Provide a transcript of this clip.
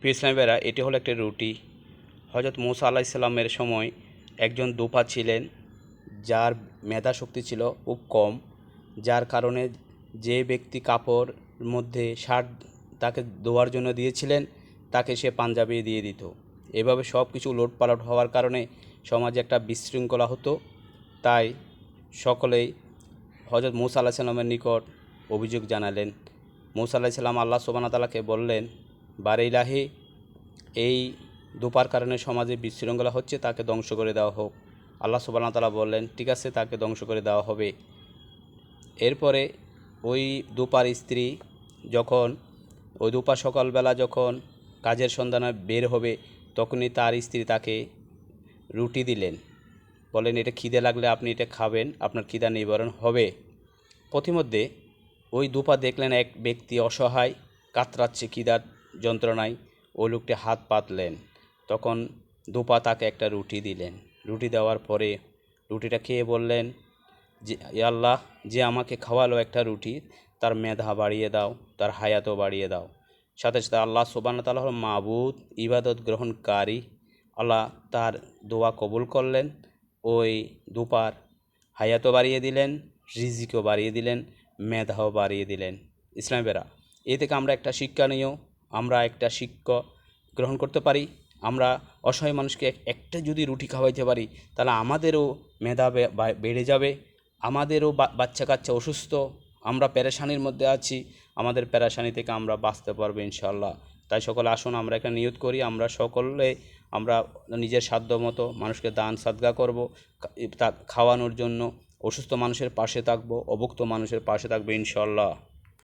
প্রিয় ইসলামী ভাইরা এটি হলো একটি রুটি। হজরত মুসা আল্লাহ ইসলামের সময় একজন দোপা ছিলেন, যার মেধা শক্তি ছিল খুব কম, যার কারণে যে ব্যক্তি কাপড় মধ্যে শার্ট তাকে ধোয়ার জন্য দিয়েছিলেন, তাকে সে পাঞ্জাবি দিয়ে দিত। এভাবে সব কিছু লোটপালট হওয়ার কারণে সমাজে একটা বিশৃঙ্খলা হতো। তাই সকলেই হজরত মুসা আল্লাহ সাল্লামের নিকট অভিযোগ জানালেন। মুসা আল্লাহ সাল্লাম আল্লাহ সোবানা তালাকে বললেন বারে ইলাহি, এই দুপার কারণে সমাজে বিশৃঙ্খলা হচ্ছে, তাকে ধ্বংস করে দেওয়া হোক। আল্লাহ সুবাহ তালা বললেন, ঠিক আছে, তাকে ধ্বংস করে দেওয়া হবে। এরপরে ওই দুপার স্ত্রী যখন, ওই দুপার সকালবেলা যখন কাজের সন্ধানে বের হবে, তখনই তার স্ত্রী তাকে রুটি দিলেন। বলেন এটা খিদে লাগলে আপনি এটা খাবেন, আপনার খিদা নিবারণ হবে। পথিমধ্যে ওই দুপা দেখলেন এক ব্যক্তি অসহায়, কাতরাচ্ছে, খিদার যন্ত্রণায় ওই লোকটি হাত পাতলেন। তখন দুপা তাকে একটা রুটি দিলেন। রুটি দেওয়ার পরে রুটিটা খেয়ে বললেন, যে আল্লাহ, যে আমাকে খাওয়ালো একটা রুটি, তার মেধা বাড়িয়ে দাও, তার হায়াতও বাড়িয়ে দাও। সাথে সাথে আল্লাহ সোবান তাল্লাহ হল মাবুদ, ইবাদত গ্রহণকারী। আল্লাহ তার দোয়া কবুল করলেন। ওই দুপার হায়াতও বাড়িয়ে দিলেন, রিজিকও বাড়িয়ে দিলেন, মেধাও বাড়িয়ে দিলেন। ইসলামেরা এ থেকে আমরা একটা শিক্ষা নিয়েও আমরা একটা শিক্ষা গ্রহণ করতে পারি, আমরা অসহায় মানুষকে একটা যদি রুটি খাওয়াইতে পারি, তাহলে আমাদেরও মেধা বেড়ে যাবে, আমাদেরও বাচ্চা কাচ্চা অসুস্থ, আমরা প্যারেশানির মধ্যে আছি, আমাদের প্যারেশানি থেকে আমরা বাঁচতে পারব ইনশাল্লাহ তাই সকলে আসুন, আমরা একটা নিয়ত করি, আমরা সকলে, আমরা নিজের সাধ্য মতো মানুষকে দান সাদগা করব তা, খাওয়ানোর জন্য অসুস্থ মানুষের পাশে থাকব, অভুক্ত মানুষের পাশে থাকব ইনশাল্লাহ